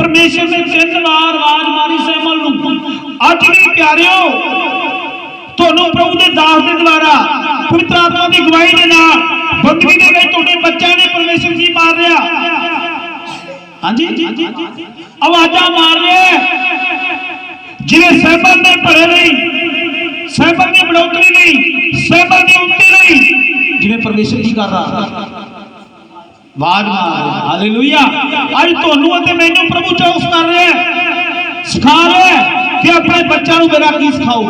ਪਰਮੇਸ਼ਰ ਨੇ ਤਿੰਨ ਵਾਰ ਆਵਾਜ਼ ਮਾਰੀ ਸੈਮਲ ਨੂੰ। ਅੱਜ ਵੀ ਪਿਆਰਿਓ, ਤੁਹਾਨੂੰ ਪ੍ਰਭੂ ਦੇ ਦਾਸ ਦੇ ਦੁਆਰਾ, ਪਵਿੱਤਰ ਆਤਮਾ ਦੀ ਗਵਾਹੀ ਦੇ ਨਾਲ ਬੰਦਗੀ ਦੇ ਵਿੱਚ ਤੁਹਾਡੇ ਬੱਚਿਆਂ ਨੇ ਪਰਮੇਸ਼ਰ ਜੀ ਮਾਰ ਰਿਹਾ ਹਾਂਜੀ? ਆਵਾਜ਼ਾਂ ਮਾਰ ਰਿਹਾ ਜਿਵੇਂ ਸਹਿਬਨ ਨੇ ਭਰੇ ਨਹੀਂ ਸਹਿਬਨ ਦੀ ਬੜੋਤਰੀ ਨਹੀਂ ਸਹਿਬਨ ਦੀ ਉੱਤੀ ਨਹੀਂ ਜਿਵੇਂ ਪਰਮੇਸ਼ਰ ਜੀ ਕਰ ਰਹਾ। ਆਵਾਜ਼ ਮਾਰ। ਹਾਲੇਲੂਇਆ ਅੱਜ ਤੁਹਾਨੂੰ ਅਤੇ ਮੈਨੂੰ ਪ੍ਰਭੂ ਚੌਕਸ ਕਰ ਰਿਹਾ ਹੈ, ਸਿਖਾ ਰਿਹਾ ਹੈ ਕਿ ਆਪਣੇ ਬੱਚਿਆਂ ਨੂੰ ਮੇਰਾ ਕੀ ਸਿਖਾਓ।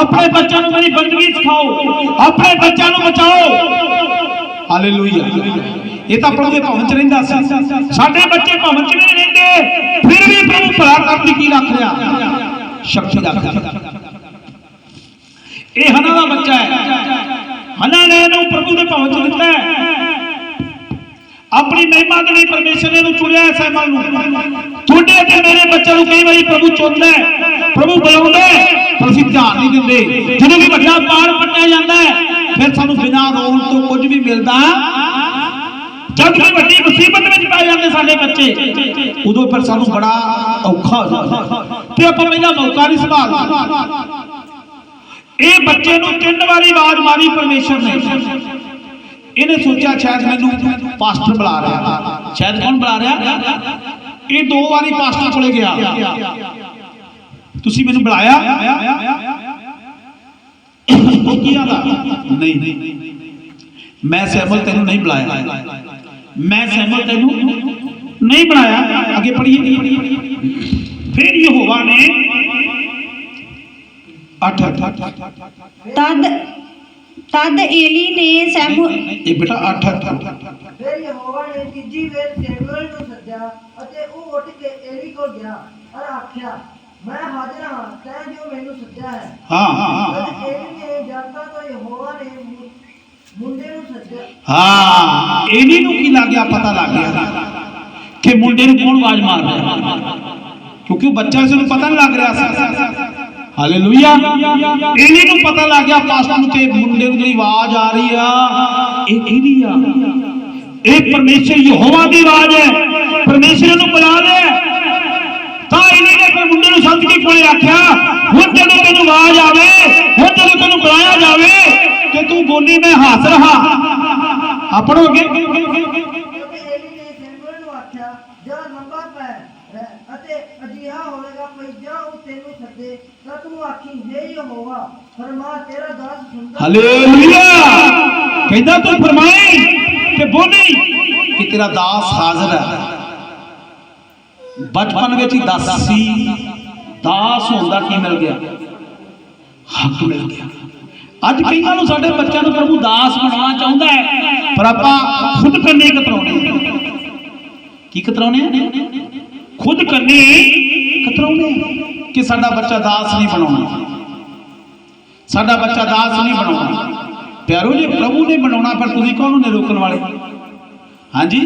ਆਪਣੇ ਬੱਚਿਆਂ ਨੂੰ ਮੇਰੀ ਬੰਦਗੀ ਸਿਖਾਓ। ਆਪਣੇ ਬੱਚਿਆਂ ਨੂੰ ਬਚਾਓ। ਹਾਲੇਲੂਇਆ ਇਹ ਤਾਂ ਪ੍ਰਭੂ ਦੇ ਭਵਨ ਚ ਰਹਿੰਦਾ ਸੀ। ਸਾਡੇ ਬੱਚੇ ਭਵਨ ਚ ਨਹੀਂ ਰਹਿੰਦੇ। ਫਿਰ ਵੀ ਪ੍ਰਭੂ ਭਲਾ ਕਰਨ ਦੀ ਕੀ ਰੱਖ ਰਿਹਾ? ਸ਼ਕਤੀ ਰੱਖ ਰਿਹਾ। ਇਹ ਹਨਾ ਦਾ ਬੱਚਾ ਹੈ। ਹਨਾ ਨੇ ਇਹਨੂੰ ਪ੍ਰਭੂ ਦੇ ਭਵਨ ਚ ਦਿੱਤਾ ਹੈ। ਆਪਣੀ ਮਹਿਮਾ ਦੇ ਲਈ ਪਰਮੇਸ਼ਰ ਨੇ ਇਹਨੂੰ ਚੁਣਿਆ ਹੈ ਸਹਿਬਾਨ ਨੂੰ। ਤੁਹਾਡੇ ਅਤੇ ਮੇਰੇ ਬੱਚਿਆਂ ਨੂੰ ਕਈ ਵਾਰੀ ਪ੍ਰਭੂ ਚੁਣਦਾ ਹੈ, ਪ੍ਰਭੂ ਬੁਲਾਉਂਦਾ ਹੈ, ਪਰ ਅਸੀਂ ਧਿਆਨ ਨਹੀਂ ਦਿੰਦੇ। ਜਦੋਂ ਵੀ ਵੱਡਾ ਪਾੜ ਪੱਟਿਆ ਜਾਂਦਾ ਹੈ, ਫਿਰ ਸਾਨੂੰ ਬਿਨਾਂ ਰੋਣ ਤੋਂ ਕੁਝ ਵੀ ਮਿਲਦਾ। ਜਦ ਵੀ ਵੱਡੀ ਮੁਸੀਬਤ ਵਿੱਚ ਪੈ ਜਾਂਦੇ ਸਾਡੇ ਬੱਚੇ, ਉਦੋਂ ਫਿਰ ਸਾਨੂੰ ਬੜਾ ਔਖਾ ਹੋ ਜਾਂਦਾ ਤੇ ਆਪਾਂ ਪਹਿਲਾਂ ਮੌਕਾ ਨਹੀਂ ਸੰਭਾਲਦੇ ਇਹ ਬੱਚੇ ਨੂੰ ਤਿੰਨ ਵਾਰੀ ਆਵਾਜ਼ ਮਾਰੀ ਪਰਮੇਸ਼ਰ ਨੇ। ਇਹਨੇ ਸੋਚਿਆ ਸ਼ਾਇਦ ਮੈਨੂੰ ਪਾਸਟਰ ਬੁਲਾ ਰਿਹਾ। ਸ਼ਾਇਦ ਕੌਣ ਬੁਲਾ ਰਿਹਾ? ਇਹ ਦੋ ਵਾਰੀ ਪਾਸਟਰ ਕੋਲੇ ਗਿਆ। ਤੁਸੀਂ ਮੈਨੂੰ ਬੁਲਾਇਆ? ਉਹ ਕੀ ਆਦਾ ਨਹੀਂ। ਮੈਂ ਸੈਮਲ ਤੈਨੂੰ ਨਹੀਂ ਬੁਲਾਇਆ। ਮੈਂ ਸੈਮਲ ਤੈਨੂੰ ਨਹੀਂ ਬੁਲਾਇਆ। ਅੱਗੇ ਪੜ੍ਹੀਏ। ਫਿਰ ਯਹੋਵਾ ਨੇ 8 ਤਦ ਤਦ ਏਲੀ ਨੇ ਸੈਮੂ ਇਹ ਬੇਟਾ 8 8 ਫਿਰ ਯਹੋਵਾ ਨੇ ਤੀਜੀ ਵੇਰ ਸੈਮੂਅਲ ਨੂੰ ਸੱਦਿਆ ਅਤੇ ਉਹ ਉੱਠ ਕੇ ਏਲੀ ਕੋਲ ਗਿਆ ਔਰ ਆਖਿਆ ਮੈਂ ਹਾਜ਼ਰ ਹਾਂ ਤੈਂ ਜੋ ਮੈਨੂੰ ਸੱਦਿਆ ਹੈ। ਹਾਂ। ਹਾਂ ਤਦ ਏਲੀ ਨੇ ਜਾਣਦਾ ਤਾਂ ਯਹੋਵਾ ਨੇ ਮੁ- ਮੁੰਡੇ ਨੂੰ ਸੱਦਿਆ। ਹਾਂ। ਇਹਨੀ ਨੂੰ ਕੀ ਲੱਗ ਗਿਆ? ਪਤਾ ਲੱਗ ਗਿਆ ਕਿ ਮੁੰਡੇ ਨੂੰ ਕੌਣ ਆਵਾਜ਼ ਮਾਰ ਰਿਹਾ ਕਿਉਂਕਿ ਉਹ ਬੱਚਾ ਸੀ ਉਹਨੂੰ ਪਤਾ ਨਹੀਂ ਲੱਗ ਰਿਹਾ ਸੀ। ਹਾਲੇਲੂਇਆ ਇਹਨੀ ਨੂੰ ਪਤਾ ਲੱਗ ਗਿਆ ਪਾਸਟਰ ਨੂੰ ਕਿ ਮੁੰਡੇ ਨੂੰ ਜਿਹੜੀ ਆਵਾਜ਼ ਆ ਰਹੀ ਆ? ਇਹ ਇਹਦੀ ਆ। ਇਹ ਪਰਮੇਸ਼ਰ ਯਹੋਵਾ ਦੀ ਆਵਾਜ਼ ਹੈ। ਪਰਮੇਸ਼ਰ ਨੂੰ ਬੁਲਾ ਰਿਹਾ ਤਾਂ ਇਹਨੇ ਨੇ ਫਿਰ ਮੁੰਡੇ ਨੂੰ ਸੰਤ ਕੀ ਕੋਲੇ ਆਖਿਆ, ਹੁਣ ਜਦੋਂ ਤੈਨੂੰ ਆਵਾਜ਼ ਆਵੇ, ਹੁਣ ਜਦੋਂ ਤੈਨੂੰ ਬੁਲਾਇਆ ਜਾਵੇ, ਤੇ ਤੂੰ ਬੋਲੀ, ਮੈਂ ਹਾਜ਼ਰ ਹਾਂ। ਆਪਣੋ ਅੱਗੇ ਕਿਉਂਕਿ ਏਲੀ ਪੈ ਅਤੇ ਅਜਿਹਾ ਹੋਵੇਗਾ ਭਈ ਉਹ ਤੈਨੂੰ ਸੱਦੇ ਤਾਂ ਤੂੰ ਆਖੀ, ਹੈ ਯਹੋਵਾ, ਫਰਮਾ, ਤੇਰਾ ਦਾਸ ਸੁਣਦਾ ਹਾਲੇਲੂਇਆ ਕਹਿੰਦਾ ਤੂੰ ਫਰਮਾਏ ਕਿ ਬੋਲੀ ਕਿ ਤੇਰਾ ਦਾਸ ਹਾਜ਼ਰ ਹੈ। ਬਚਪਨ ਵਿੱਚ ਹੀ ਦਾਸੀ, ਦਾਸ ਹੁੰਦਾ ਕੀ ਮਿਲ ਗਿਆ? ਹੱਕ ਮਿਲ ਗਿਆ। ਅੱਜ ਕਈਆਂ ਨੂੰ ਸਾਡੇ ਬੱਚਿਆਂ ਨੂੰ ਪ੍ਰਭੂ ਦਾਸ ਬਣਾਉਣਾ ਚਾਹੁੰਦਾ ਹੈ, ਪਰ ਆਪਾਂ ਖੁਦ ਕੰਨੇ ਕਤਰਾਉਣੇ ਕੀ ਕਤਰਾਉਣੇ ਆ? ਖੁਦ ਕੰਨੇ ਕਤਰਾਉਣੇ ਕਿ ਸਾਡਾ ਬੱਚਾ ਦਾਸ ਨਹੀਂ ਬਣਾਉਣਾ। ਸਾਡਾ ਬੱਚਾ ਦਾਸ ਨਹੀਂ ਬਣਾਉਣਾ। ਪਿਆਰੋ ਜੇ, ਪ੍ਰਭੂ ਨੇ ਬਣਾਉਣਾ, ਪਰ ਤੁਸੀਂ ਕੌਣ ਨੇ ਰੋਕਣ ਵਾਲੇ? ਹਾਂਜੀ?